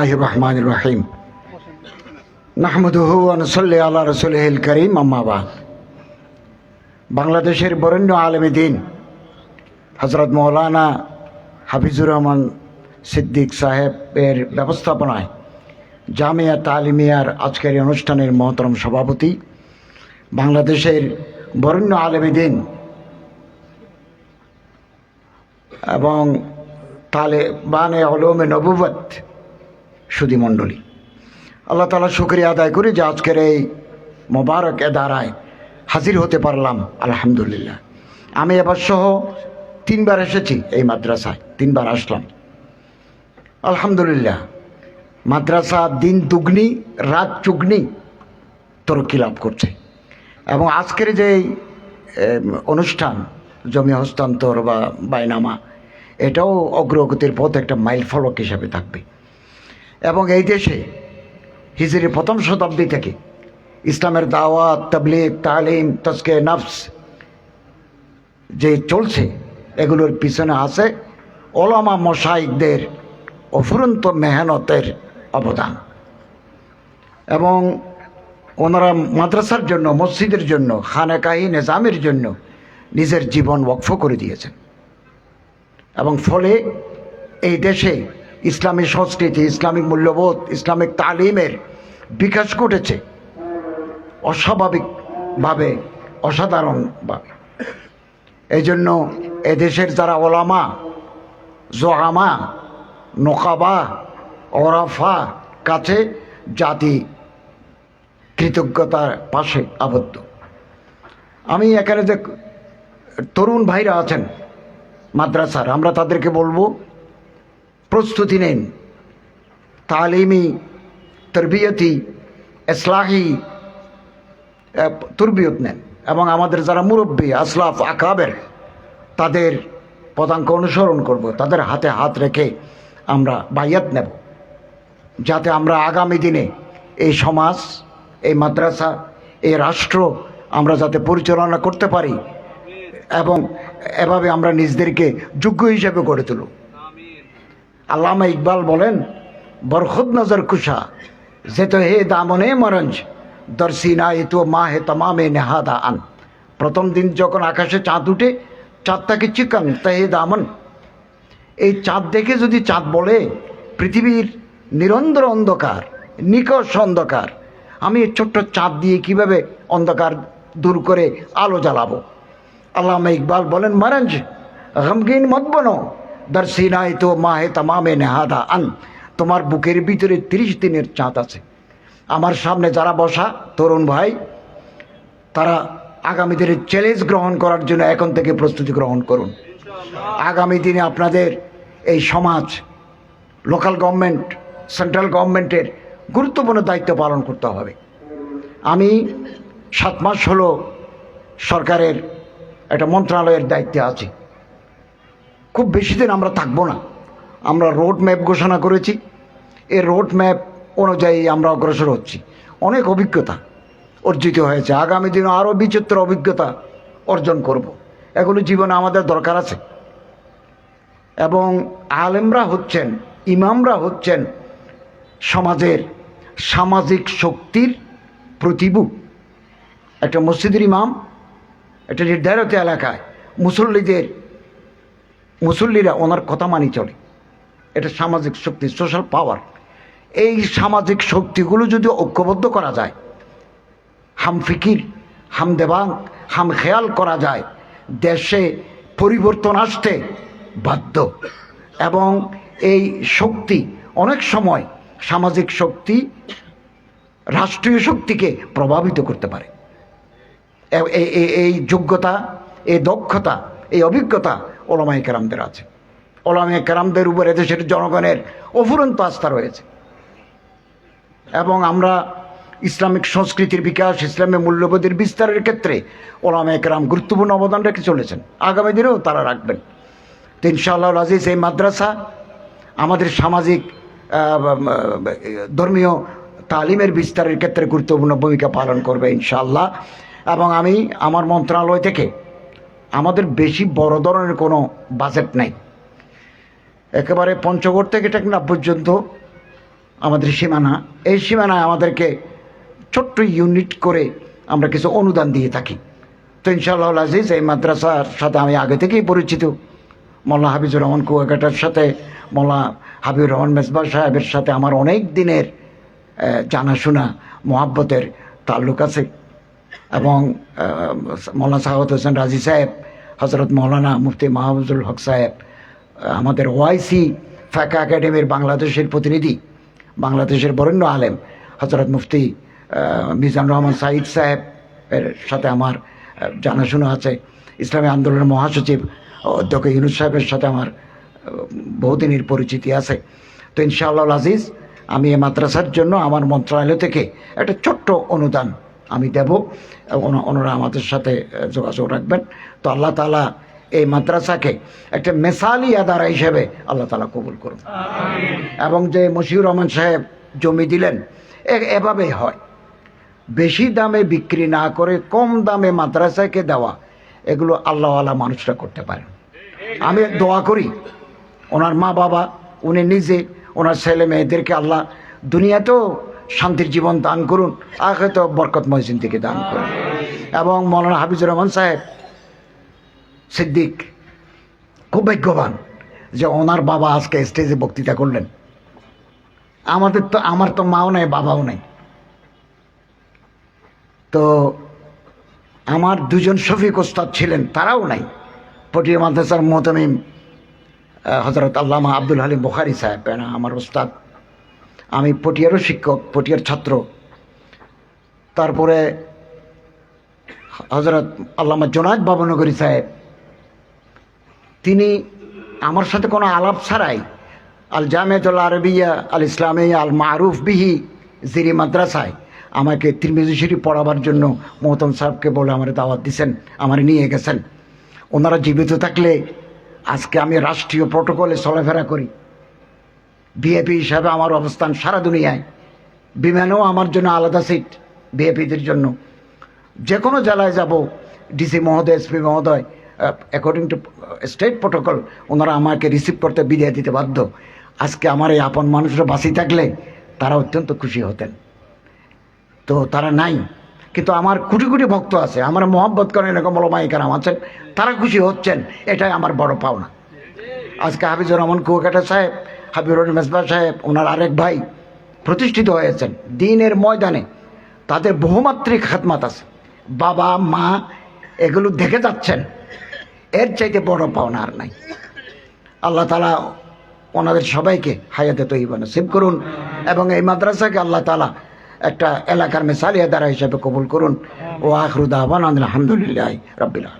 الله الرحمن الرحيم নাহমদুহু আনসল্লি আল্লাহ রসুলহিল করিম আম্মাবাদ বাংলাদেশের বরেণ্য আলমী দিন হজরত মৌলানা হাফিজুর রহমান সিদ্দিক সাহেবের ব্যবস্থাপনায় জামিয়া তালিমিয়ার আজকের এই অনুষ্ঠানের মহতরম সভাপতি বাংলাদেশের বরেণ্য আলমী দিন এবং তালেবানে অলমে নবুবত সুদীমণ্ডলী আল্লাহ তালা শুক্রিয়া আদায় করি যে আজকের এই মোবারক এদারায় হাজির হতে পারলাম, আলহামদুলিল্লাহ। আমি এবার সহ তিনবার এসেছি এই মাদ্রাসায়, তিনবার আসলাম। আলহামদুলিল্লাহ, মাদ্রাসা দিন দুগ্নি, রাত চুগ্নি তরক্কি লাভ করছে। এবং আজকের যে অনুষ্ঠান, জমি হস্তান্তর বা বাইনামা, এটাও অগ্রগতির পথ একটা মাইল ফলক হিসাবে থাকবে। এবং এই দেশে হিজরি প্রথম শতাব্দী থেকে ইসলামের দাওয়াত, তবলিগ, তালিম তস্কে নফস যে চলছে, এগুলোর পিছনে আছে ওলামা মশাইকদের অফুরন্ত মেহনতের অবদান। এবং ওনারা মাদ্রাসার জন্য, মসজিদের জন্য, খানেকাহি নিজামের জন্য নিজের জীবন ওয়াকফ করে দিয়েছেন। এবং ফলে এই দেশে ইসলামী সংস্কৃতি, ইসলামিক মূল্যবোধ, ইসলামিক তালিমের বিকাশ ঘটেছে। অস্বাভাবিকভাবে, অসাধারণভাবে। এই জন্য এদেশের যারা ওলামা জোহামা নোকাবা, ওরাফা কাছে জাতি কৃতজ্ঞতার পাশে আবদ্ধ। আমি এখানে যে তরুণ ভাইরা আছেন, মাদ্রাসার, আমরা তাদেরকে বলব প্রস্তুতি নেন। তালিমি, তরবিয়তি, ইসলাহি তরবিয়ত নেন এবং আমাদের যারা মুরব্বী, আসলাফ, আকাবের, তাদের পদাঙ্ক অনুসরণ করব। তাদের হাতে হাত রেখে আমরা বাইয়াত নেব। যাতে আমরা আগামী দিনে এই সমাজ, এই মাদ্রাসা, এই রাষ্ট্র আমরা যাতে পরিচালনা করতে পারি এবং এভাবে আমরা নিজেদেরকে যোগ্য হিসেবে গড়ে তুলব আল্লামা ইকবাল বলেন, বরখুদ নজর কুশা, যে তো হে দামনে মরঞ্জ দর্শিনা এ তো মা হে তমামে নেহাদা আন। প্রথম দিন যখন আকাশে চাঁদ উঠে, চাঁদটাকে চিকন, তা হে দামন। এই চাঁদ দেখে যদি চাঁদ বলে, পৃথিবীর নিরন্তর অন্ধকার, নিকষ অন্ধকার, আমি এই ছোট্ট চাঁদ দিয়ে কীভাবে অন্ধকার দূর করে আলো জ্বালাবো? আল্লামা ইকবাল বলেন, মরঞ্জ, গমগিন মত বনো দর্শিনায় তো মাহে তামামে নেহাদা আন তোমার বুকের ভিতরে তিরিশ দিনের চাঁদ আছে আমার সামনে যারা বসা তরুণ ভাই তারা আগামী চ্যালেঞ্জ গ্রহণ করার জন্য এখন থেকে প্রস্তুতি গ্রহণ করুন আগামী দিনে আপনাদের এই সমাজ লোকাল গভর্নমেন্ট সেন্ট্রাল গভর্নমেন্টের গুরুত্বপূর্ণ দায়িত্ব পালন করতে হবে। আমি সাত মাস হলো সরকারের একটা মন্ত্রণালয়ের দায়িত্বে আছি। খুব বেশি দিন আমরা থাকব না। আমরা রোড ম্যাপ ঘোষণা করেছি। এই রোড ম্যাপ অনুযায়ী আমরা অগ্রসর হচ্ছি। অনেক অভিজ্ঞতা অর্জিত হয়েছে। আগামী দিনে আরও বিচিত্র অভিজ্ঞতা অর্জন করব। এগুলো জীবনে আমাদের দরকার আছে। এবং আলেমরা হচ্ছেন, ইমামরা হচ্ছেন সমাজের সামাজিক শক্তির প্রতিভূ। একটা মসজিদের ইমাম, একটা নির্ধারিত এলাকায় মুসল্লিদের মুসল্লিরা ওনার কথা মানি চলে। এটা সামাজিক শক্তি সোশ্যাল পাওয়ার এই সামাজিক শক্তিগুলো যদি ঐক্যবদ্ধ করা যায়, হাম ফিকির, হাম দেবাং, হাম খেয়াল করা যায়, দেশে পরিবর্তন আসতে বাধ্য। এবং এই শক্তি অনেক সময় সামাজিক শক্তি, রাষ্ট্রীয় শক্তিকে প্রভাবিত করতে পারে। এই যোগ্যতা, এই দক্ষতা, এই অভিজ্ঞতা ওলামাই কেরামদের আছে। ওলামাই কেরামদের উপর এদেশের জনগণের অফুরন্ত আস্থা রয়েছে। এবং আমরা ইসলামিক সংস্কৃতির বিকাশ, ইসলামের মূল্যবোধের বিস্তারের ক্ষেত্রে ওলামা একরাম গুরুত্বপূর্ণ অবদান রেখে চলেছেন। আগামী দিনেও তারা রাখবেন। তো ইনশাআল্লাহ আজিজ, এই মাদ্রাসা আমাদের সামাজিক ধর্মীয় তালিমের বিস্তারের ক্ষেত্রে গুরুত্বপূর্ণ ভূমিকা পালন করবে ইনশাআল্লাহ। এবং আমি আমার মন্ত্রণালয় থেকে আমাদের বেশি বড় ধরনের কোনো বাজেট নেই। একেবারে পঞ্চগড় থেকে টেকনাফ পর্যন্ত আমাদের সীমানা, এই সীমানায় আমাদেরকে ছোট্ট ইউনিট করে আমরা কিছু অনুদান দিয়ে থাকি। তো ইনশাআল্লাহ আজিজ, এই মাদ্রাসার সাথে আমি আগে থেকেই পরিচিত। মোল্লা হাবিজুর রহমান কুয়াকাটার সাথে মোল্লা হাবিবুর রহমান মেজবা সাহেবের সাথে আমার অনেক দিনের জানাশোনা, মোহাব্বতের তাল্লুক আছে। এবং মৌলানা সাহাবত হোসেন রাজি সাহেব হজরত মৌলানা মুফতি মাহবুজুল হক সাহেব আমাদের ওয়াইসি ফ্যাকা একাডেমির বাংলাদেশের প্রতিনিধি, বাংলাদেশের বরেণ্য আলেম হজরত মুফতি মিজান রহমান সাঈদ সাহেব এর সাথে আমার জানাশোনা আছে। ইসলামী আন্দোলনের মহাসচিব অধ্যক্ষ ইউনুস সাহেবের সাথে আমার বহুদিনের পরিচিতি আছে। তো ইনশাআল্লাহ আজিজ, আমি এই মাদ্রাসার জন্য আমার মন্ত্রণালয় থেকে একটা ছোট্ট অনুদান আমি দেব ওনা- ওনারা আমাদের সাথে যোগাযোগ রাখবেন। তো আল্লাহ তালা এই মাদ্রাসাকে একটা মেসালি আদারা হিসেবে আল্লাহ তালা কবুল করুন। এবং যে মশিউর রহমান সাহেব জমি দিলেন এ- এভাবেই হয়। বেশি দামে বিক্রি না করে কম দামে মাদ্রাসাকে দেওয়া এগুলো আল্লাহওয়ালা মানুষরা করতে পারেন। আমি দোয়া করি ওনার মা বাবা উনি নিজে ওনার ছেলে মেয়েদেরকে আল্লাহ দুনিয়াতেও শান্তির জীবন দান করুন আর হয়তো বরকতময় জিন্দিকে দান করুন। এবং মৌলানা হাফিজুর রহমান সাহেব সিদ্দিক, খুব ভাগ্যবান যে ওনার বাবা আজকে স্টেজে বক্তৃতা করলেন। আমাদের তো, আমার তো মাও নাই, বাবাও নাই। তো আমার দুজন শফিক ওস্তাদ ছিলেন, তারাও নাই। পটিয়া মাদ্রাসার মোহতমিম হজরত আল্লামা আব্দুল হালিম বুখারি সাহেব এরা আমার ওস্তাদ। আমি পটিয়ারও শিক্ষক, পটিয়ার ছাত্র। তারপরে হজরত আল্লামা জোনায়দ বাবনগরী সাহেব, তিনি আমার সাথে কোনো আলাপ ছাড়াই আল জামেতুল আরবিয়া আল ইসলামিয়া আল মারুফ বিহি জিরি মাদ্রাসায় আমাকে তিরমিজি পড়াবার জন্য মোহতম সাহেবকে বলে আমার দাওয়াত দিছেন, আমার নিয়ে গেছেন। ওনারা জীবিত থাকলে আজকে আমি রাষ্ট্রীয় প্রোটোকলে চলাফেরা করি। বিএপি হিসাবে আমার অবস্থান সারা দুনিয়ায়। বিমানেও আমার জন্য আলাদা সিট বিএপিদের জন্য। যে কোনো জেলায় যাব ডিসি মহোদয় এসপি মহোদয় অ্যাকর্ডিং টু স্টেট প্রোটোকল ওনারা আমাকে রিসিভ করতে বিদায় দিতে বাধ্য। আজকে আমার এই আপন মানুষরা বাঁচি থাকলে তারা অত্যন্ত খুশি হতেন। তো তারা নাই, কিন্তু আমার কোটি কোটি ভক্ত আছে, আমার মহব্বত করেন এরকম বলমাইকারাম আছেন, তারা খুশি হচ্ছেন, এটাই আমার বড় পাওনা। আজকে হাফিজুর রহমান কুয়াকাটা সাহেব হাবিবুর মেসবা সাহেব, ওনার আরেক ভাই প্রতিষ্ঠিত হয়েছেন দিনের ময়দানে। তাদের বহুমাত্রিক খাতমাত আছে। বাবা, মা, এগুলো দেখে যাচ্ছেন। এর চাইতে বড় পাওনা আর নাই। আল্লাহ তালা ওনাদের সবাইকে হায়াতে তৈব নসিব করুন এবং এই মাদ্রাসাকে আল্লাহ তালা একটা এলাকার মেসালিয়া দ্বারা হিসেবে কবুল করুন। ও আখরুদ আহবান আলহামদুলিল্লাহ রবিল্লা